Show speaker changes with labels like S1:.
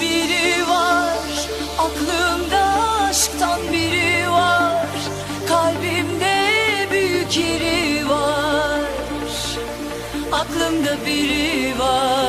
S1: Biri var aklımda aşktan biri var. Kalbimde büyük yeri var. Aklımda biri var.